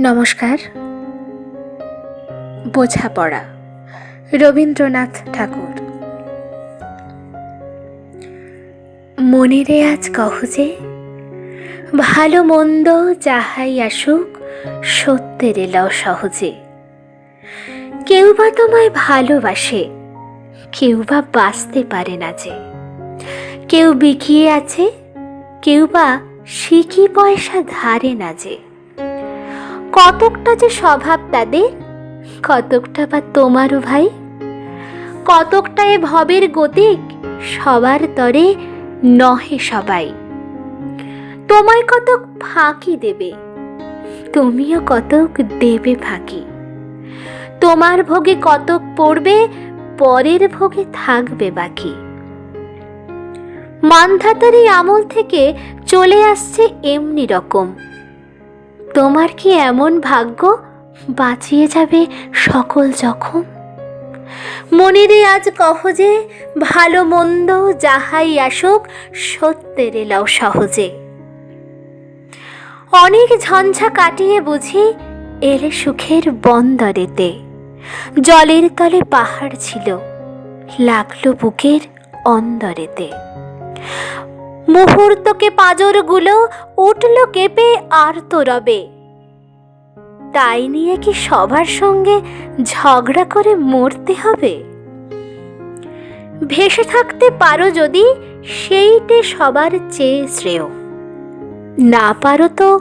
নমস্কার। বোঝাপড়া, রবীন্দ্রনাথ ঠাকুর। মনেরে আজ কহ যে, ভালো মন্দ যাহাই আসুক, সত্যের এলাও সহজে। কেউ বা তোমায় ভালোবাসে, কেউ বা বাঁচতে পারে না যে। কেউ বিকিয়ে আছে, কেউ বা শিকি পয়সা ধারে না যে। কতকটা যে স্বভাব তাদের? কতকটা বা তোমারও ভাই? কতকটা এ ভবের গতিক? সবার তরে নহে সবাই। তোমায় কতক ফাঁকি দেবে? তুমিও কতক দেবে ফাঁকি? তোমার ভোগে কতক পড়বে? পরের ভোগে থাকবে বাকি। মানধাতারি আমল থেকে চলে আসছে এমনি রকম। তোমার কি এমন ভাগ্য? বাঁচিয়ে যাবে সকল জখম? মনেরে, আজ কহ যে, ভালো মন্দ যাহাই আসুক, সত্যের এলাও সহজে। অনেক ঝঞ্ঝা কাটিয়ে বুঝি, এলে সুখের বন্দরেতে। জলের তলে পাহাড় ছিল, লাগল বুকের অন্দরেতে। মুহূর্তকে পাঁজরগুলো উঠল কেঁপে আর তো রবে তাই নিয়ে কি সবার সঙ্গে ঝগড়া করে মরতে হবে? ভেসে থাকতে পারো যদি, সেইটে সবার চেয়ে শ্রেয়। না পারো তো,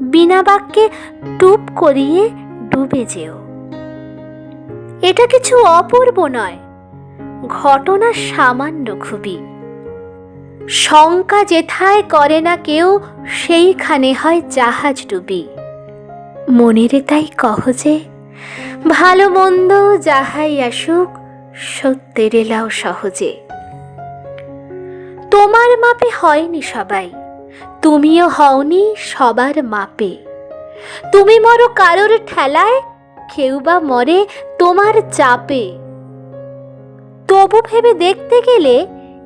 বিনা বাক্যে টুপ করিয়ে ডুবে যেও। এটা কিছু অপূর্ব নয়, ঘটনা সামান্য খুবই। শঙ্কা যেথায় করে না কেউ, সেইখানে হয় জাহাজ ডুবি। মনের তাই কহ যে, ভালো মন্দ যাহাই আসুক, সত্যের এলাও সহজে। তোমার মাপে হয়নি সবাই, তুমিও হওনি সবার মাপে। তুমি মরো কারোর ঠেলায়, কেউ বা মরে তোমার চাপে। তবু ভেবে দেখতে গেলে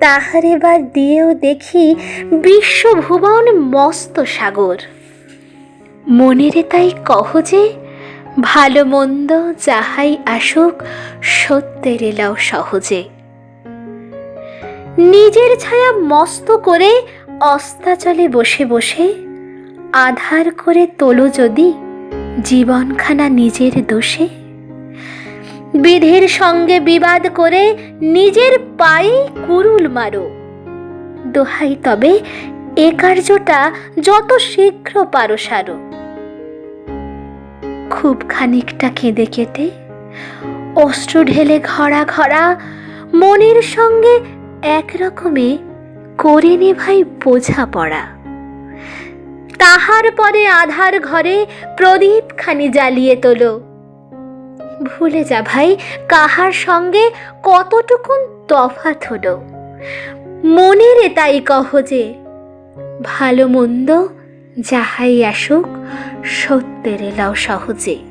তাহার এবার দিয়েও দেখি বিশ্বভুবন মস্ত সাগর। মনেরে তাই কহ যে, ভালো মন্দ যাহাই আসুক, সত্যের এলাও সহজে। নিজের ছায়া মস্ত করে অস্তাচলে বসে বসে, আধার করে তোলো যদি, জীবনখানা নিজের দোষে। বিধির সঙ্গে বিবাদ করে নিজের পায়ে কুরুল মারো। দোহাই, তবে এ কার্যটা যত শীঘ্র পারো সারো। খুব খানিকটা কেঁদে কেটে অশ্রু ঢেলে ঘরা ঘরা মনের সঙ্গে একরকমে করে নে ভাই বোঝা পড়া তাহার পরে আধার ঘরে প্রদীপ খানি জ্বালিয়ে তোলো। ভুলে যা ভাই, কাহার সঙ্গে কতটুকুন তফাত হলো। মনের তাই কহ যে, ভালো মন্দ যাহাই আসুক, সত্যের এলাও সহজে।